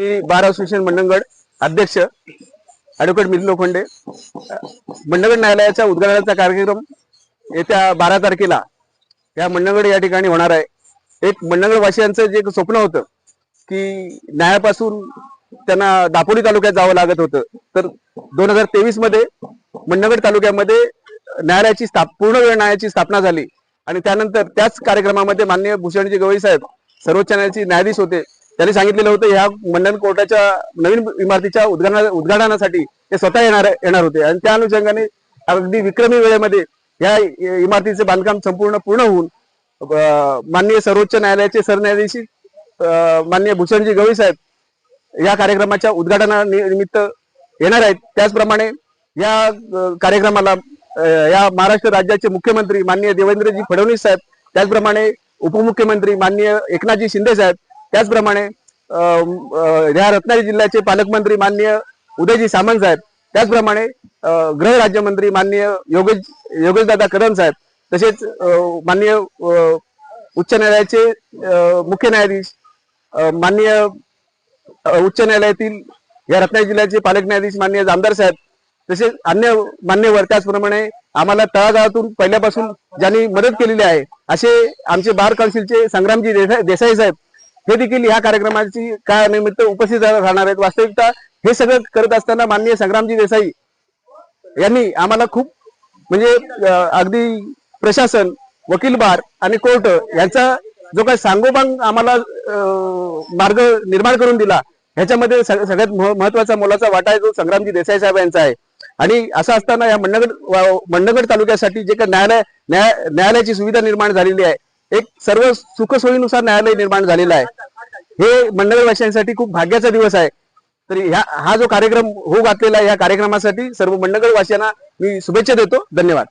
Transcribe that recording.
मी bar association Mandangad अध्यक्ष advocate Milind Lokhande. Mandangad न्यायालयाच्या उद्घाटनाचा कार्यक्रम येत्या बारा तारखेला या मंडणगड या ठिकाणी होणार आहे. एक मंडणगडवासियांचं जे एक स्वप्न होतं की न्यायापासून त्यांना दापोली तालुक्यात जावं लागत होतं. तर दोन हजार तेवीसमध्ये मंडणगड तालुक्यामध्ये न्यायालयाची स्थाप पूर्ण वेळ न्यायाची स्थापना झाली. आणि त्यानंतर त्याच कार्यक्रमामध्ये माननीय भूषणजी गवई साहेब सर्वोच्च न्यायालयाचे न्यायाधीश होते. त्यांनी सांगितलेलं होतं ह्या मंडन कोर्टाच्या नवीन इमारतीच्या उद्घाटना उद्घाटनासाठी ते स्वतः येणार येणार होते. आणि त्या अनुषंगाने अगदी विक्रमी वेळेमध्ये या इमारतीचे बांधकाम संपूर्ण पूर्ण होऊन माननीय सर्वोच्च न्यायालयाचे सरन्यायाधीश अं, माननीय भूषणजी गवई साहेब या कार्यक्रमाच्या उद्घाटना निमित्त येणार आहेत. त्याचप्रमाणे या कार्यक्रमाला या महाराष्ट्र राज्याचे मुख्यमंत्री माननीय देवेंद्रजी फडणवीस साहेब त्याचप्रमाणे उपमुख्यमंत्री माननीय एकनाथजी शिंदे साहेब त्याचप्रमाणे ह्या या रत्नागिरी जिल्ह्याचे पालकमंत्री माननीय उदयजी सामंत साहेब त्याचप्रमाणे गृह राज्यमंत्री माननीय योगेश योगेशदादा कदम साहेब तसेच माननीय उच्च न्यायालयाचे मुख्य न्यायाधीश माननीय उच्च न्यायालयातील या रत्नागिरी जिल्ह्याचे पालक न्यायाधीश माननीय जामदार साहेब तसेच अन्य मान्यवर त्याचप्रमाणे आम्हाला तळागाळातून पहिल्यापासून ज्यांनी मदत केलेली आहे असे आमचे बार काउन्सिलचे संग्रामजी देसाई साहेब हे देखील या कार्यक्रमाची काय निमित्त उपस्थित राहणार आहेत. वास्तविकता हे सगळं करत असताना माननीय संग्रामजी देसाई यांनी आम्हाला खूप म्हणजे अगदी प्रशासन वकील बार आणि कोर्ट यांचा जो काही सांगोपांग आम्हाला मार्ग निर्माण करून दिला ह्याच्यामध्ये सगळ्यात महत्त्वाचा मोलाचा वाटा आहे जो संग्रामजी देसाई साहेब यांचा आहे. आणि असं असताना या मंडगड मंडगड तालुक्यासाठी जे काही न्यायालय न्याय न्यायालयाची सुविधा निर्माण झालेली आहे एक सर्व सुखसोयीनुसार न्यायालय निर्माण झालेलं आहे. हे मंडळवासियांसाठी खूप भाग्याचा दिवस आहे. तरी ह्या हा जो कार्यक्रम होऊ घातलेला आहे या कार्यक्रमासाठी सर्व मंडळवासियांना मी शुभेच्छा देतो. धन्यवाद.